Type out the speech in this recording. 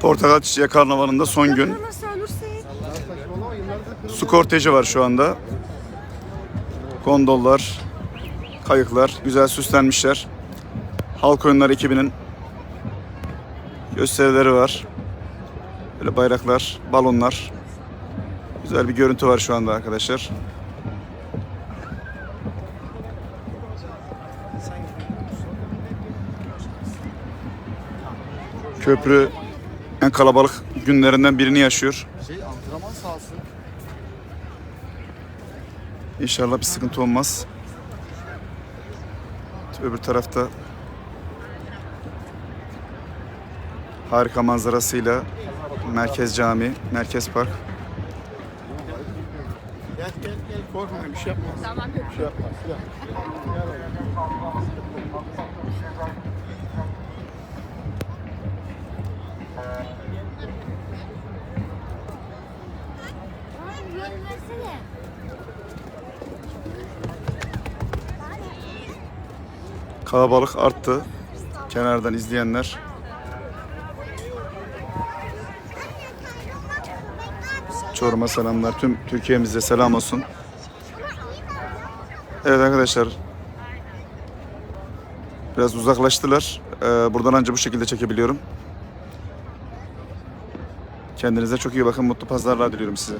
Portakal Çiçeği Karnavalı'nda son gün. Su korteji var şu anda. Gondollar, kayıklar güzel süslenmişler. Halk oyunları ekibinin gösterileri var. Böyle bayraklar, balonlar. Güzel bir görüntü var şu anda arkadaşlar. Köprü en kalabalık günlerinden birini yaşıyor. Şey antrenman sahası. İnşallah bir sıkıntı olmaz. Öbür tarafta harika manzarasıyla Merkez Cami, Merkez Park. Gel gel gel korkmayın bir şey yapmaz. Tamam. Bir şey yapmaz. Gel. Kalabalık arttı. Kenardan izleyenler. Çorum'a selamlar. Tüm Türkiye'mize selam olsun. Evet arkadaşlar. Biraz uzaklaştılar. Ee, buradan anca bu şekilde çekebiliyorum. Kendinize çok iyi bakın. Mutlu pazarlar diliyorum size.